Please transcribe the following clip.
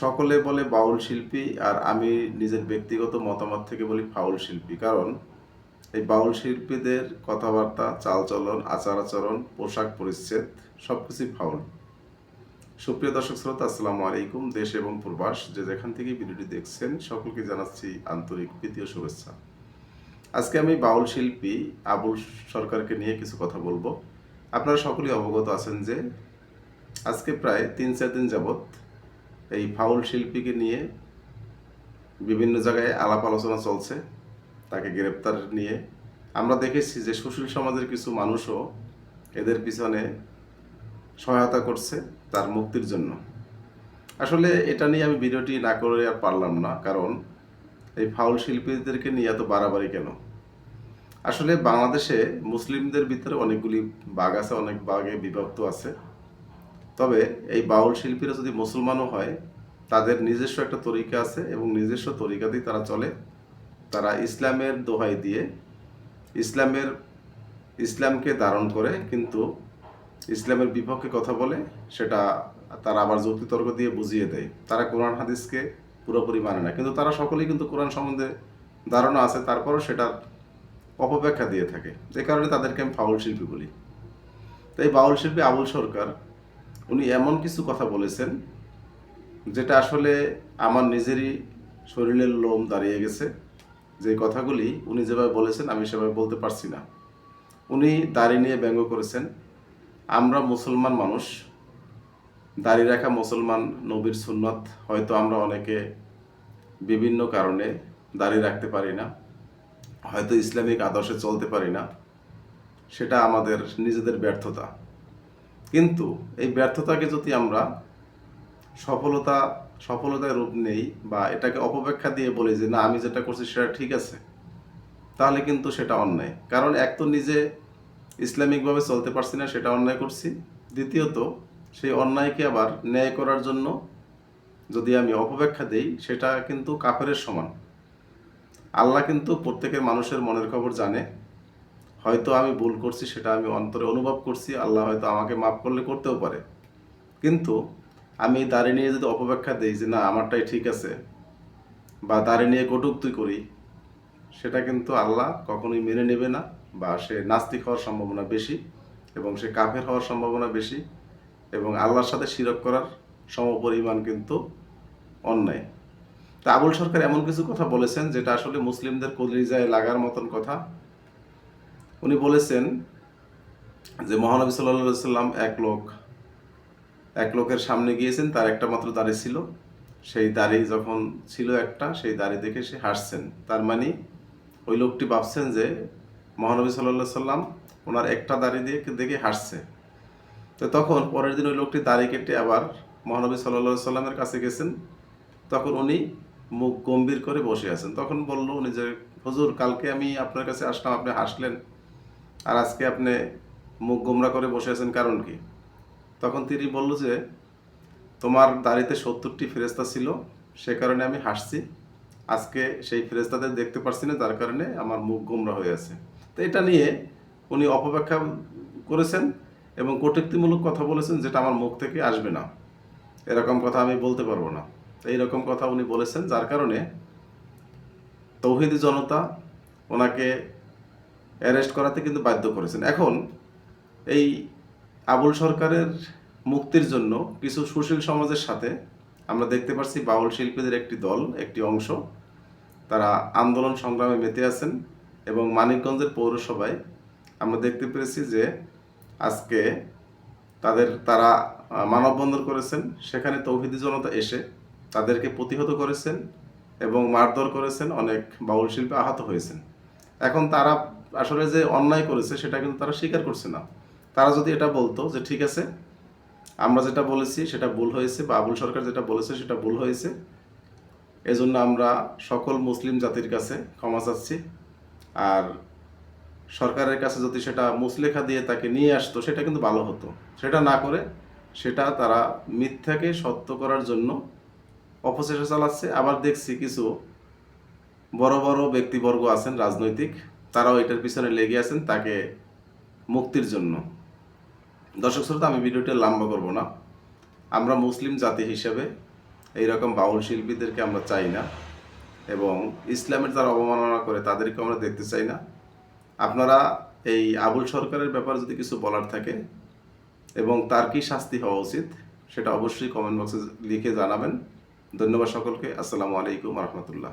সকলে বলে বাউল শিল্পী আর আমি নিজের ব্যক্তিগত মতামত থেকে বলি ফাউল শিল্পী। কারণ এই বাউল শিল্পীদের কথাবার্তা, চালচলন আচার আচরণ পোশাক পরিচ্ছেদ সব কিছুই ফাউল। সুপ্রিয় দর্শক শ্রোতা, আসসালামু আলাইকুম, দেশ এবং প্রবাস। যে যেখান থেকে ভিডিওটি দেখছেন, সকলকে জানাচ্ছি আন্তরিক প্রীতীয় শুভেচ্ছা। আজকে আমি বাউল শিল্পী আবুল সরকারকে নিয়ে কিছু কথা বলব। আপনারা সকলেই অবগত আছেন যে আজকে প্রায় তিন চার দিন যাবৎ এই ফাউল শিল্পীকে নিয়ে বিভিন্ন জায়গায় আলাপ আলোচনা চলছে, তাকে গ্রেপ্তার নিয়ে। আমরা দেখেছি যে সুশীল সমাজের কিছু মানুষও এদের পিছনে সহায়তা করছে তার মুক্তির জন্য। আসলে এটা নিয়ে আমি ভিডিওটি না করে আর পারলাম না, কারণ এই ফাউল শিল্পীদেরকে নিয়ে এত বাড়াবাড়ি কেন? আসলে বাংলাদেশে মুসলিমদের ভিতরে অনেকগুলি বাঘ আছে, অনেক বাঘে বিভক্ত আছে। তবে এই বাউল শিল্পীরা যদি মুসলমানও হয়, তাদের নিজস্ব একটা তরিকা আছে এবং নিজস্ব তরিকাতেই তারা চলে। তারা ইসলামের দোহাই দিয়ে ইসলামের, ইসলামকে ধারণ করে, কিন্তু ইসলামের বিপক্ষে কথা বলে, সেটা তারা আবার যুক্তিতর্ক দিয়ে বুঝিয়ে দেয়। তারা কোরআন, হাদিসকে পুরোপুরি মানে না। কিন্তু তারা সকলেই কিন্তু কোরআন সম্বন্ধে ধারণা আছে, তারপরও সেটা অপব্যাখ্যা দিয়ে থাকে। যে কারণে তাদেরকে আমি ফাউল শিল্পী বলি। তাই বাউল শিল্পী আবুল সরকার উনি এমন কিছু কথা বলেছেন যেটা আসলে আমার নিজেরই শরীরের লোম দাঁড়িয়ে গেছে। যে কথাগুলি উনি যেভাবে বলেছেন, আমি সেভাবে বলতে পারছি না। উনি দাড়ি নিয়ে ব্যঙ্গ করেছেন, আমরা মুসলমান মানুষ, দাড়ি রাখা মুসলমান নবীর সুন্নত, হয়তো আমরা অনেকে বিভিন্ন কারণে দাড়ি রাখতে পারি না, হয়তো ইসলামিক আদর্শে চলতে পারি না, সেটা আমাদের নিজেদের ব্যর্থতা। কিন্তু এই ব্যর্থতাকে যদি আমরা সফলতা সফলতায় রূপ নেই বা এটাকে অপব্যাখ্যা দিয়ে বলি যে না, আমি যেটা করছি সেটা ঠিক আছে, তাহলে কিন্তু সেটা অন্যায়। কারণ এক তো নিজে ইসলামিকভাবে চলতে পারছি না, সেটা অন্যায় করছি। দ্বিতীয়ত, সেই অন্যায়কে আবার ন্যায় করার জন্য যদি আমি অপব্যাখ্যা দেই, সেটা কিন্তু কাফেরের সমান। আল্লাহ কিন্তু প্রত্যেকের মানুষের মনের খবর জানে। হয়তো আমি ভুল করছি, সেটা আমি অন্তরে অনুভব করছি, আল্লাহ হয়তো আমাকে মাফ করলে করতেও পারে। কিন্তু আমি দাঁড়িয়ে নিয়ে যদি অপব্যাখ্যা দিই যে না, আমারটাই ঠিক আছে, বা দাঁড়িয়ে নিয়ে কটুক্তি করি, সেটা কিন্তু আল্লাহ কখনোই মেনে নেবে না, বা সে নাস্তিক হওয়ার সম্ভাবনা বেশি এবং সে কাফের হওয়ার সম্ভাবনা বেশি এবং আল্লাহর সাথে শিরক করার সমপরিমাণ কিন্তু অন্যায়। তা আবুল সরকার এমন কিছু কথা বলেছেন যেটা আসলে মুসলিমদের কলিজায় লাগার মতন কথা উনি বলেছেন যে মহানবী সাল্লাহ সাল্লাম এক লোক, এক লোকের সামনে গিয়েছেন, তার একটা মাত্র দাড়ি ছিল। সেই দাড়ি যখন ছিল একটা, সেই দাড়ি দেখে সে হাসছেন। তার মানে ওই লোকটি ভাবছেন যে মহানবী সাল্লাহ সাল্লাম ওনার একটা দাড়ি দিয়ে দেখে হাসছে। তো তখন পরের দিন ওই লোকটি দাড়ি কেটে আবার মহানবী সাল্লাহ সাল্লামের কাছে গেছেন। তখন উনি মুখ গম্ভীর করে বসে আছেন। তখন বলল উনি যে, হুজুর, কালকে আমি আপনার কাছে আসলাম, আপনি হাসলেন। আর আজকে আপনি মুখ গোমরা করে বসে আছেন কারণ কি? তখন তিনি বলল যে, তোমার দাড়িতে সত্তরটি ফেরেস্তা ছিল, সে কারণে আমি হাসছি। আজকে সেই ফেরেস্তাদের দেখতে পারছি না, যার কারণে আমার মুখ গোমরা হয়ে আছে। তো এটা নিয়ে উনি অপব্যাখ্যা করেছেন এবং কটূক্তিমূলক কথা বলেছেন, যেটা আমার মুখ থেকে আসবে না। এরকম কথা আমি বলতে পারব না। এইরকম কথা উনি বলেছেন, যার কারণে তৌহিদি জনতা ওনাকে অ্যারেস্ট করাতে কিন্তু বাধ্য করেছেন। এখন এই আবুল সরকারের মুক্তির জন্য কিছু সুশীল সমাজের সাথে আমরা দেখতে পাচ্ছি বাউল শিল্পীদের একটি দল, একটি অংশ। তারা আন্দোলন সংগ্রামে মেতে আছেন এবং মানিকগঞ্জের পৌরসভায় আমরা দেখতে পেরেছি যে আজকে তাদের তারা মানববন্ধন করেছেন। সেখানে তৌহিদি জনতা এসে তাদেরকে প্রতিহত করেছেন এবং মারধর করেছেন। অনেক বাউল শিল্পী আহত হয়েছেন। এখন তারা আসলে যে অন্যায় করেছে, সেটা কিন্তু তারা স্বীকার করছে না। তারা যদি এটা বলতো যে, ঠিক আছে, আমরা যেটা বলেছি সেটা ভুল হয়েছে বা আবুল সরকার যেটা বলেছে সেটা ভুল হয়েছে। এজন্য আমরা সকল মুসলিম জাতির কাছে ক্ষমা চাচ্ছি। আর সরকারের কাছে যদি সেটা মুসলেখা দিয়ে তাকে নিয়ে আসতো, সেটা কিন্তু ভালো হতো। সেটা না করে সেটা তারা মিথ্যাকে সত্য করার জন্য অপচেষ্টা চালাচ্ছে। আবার দেখছি কিছু বড় বড় ব্যক্তিবর্গ আছেন রাজনৈতিক। তারাও এটার পিছনে লেগে আছেন তাকে মুক্তির জন্য। দর্শক শ্রোতা, আমি ভিডিওটা লম্বা করব না। আমরা মুসলিম জাতি হিসেবে এইরকম বাউল শিল্পীদেরকে আমরা চাই না এবং ইসলামের যারা অবমাননা করে তাদেরকে আমরা দেখতে চাই না। আপনারা এই আবুল সরকারের ব্যাপারে যদি কিছু বলার থাকে এবং তার কি শাস্তি হওয়া উচিত সেটা অবশ্যই কমেন্ট বক্সে লিখে জানাবেন। ধন্যবাদ সকলকে। আসসালামু আলাইকুম রহমতুল্লাহ।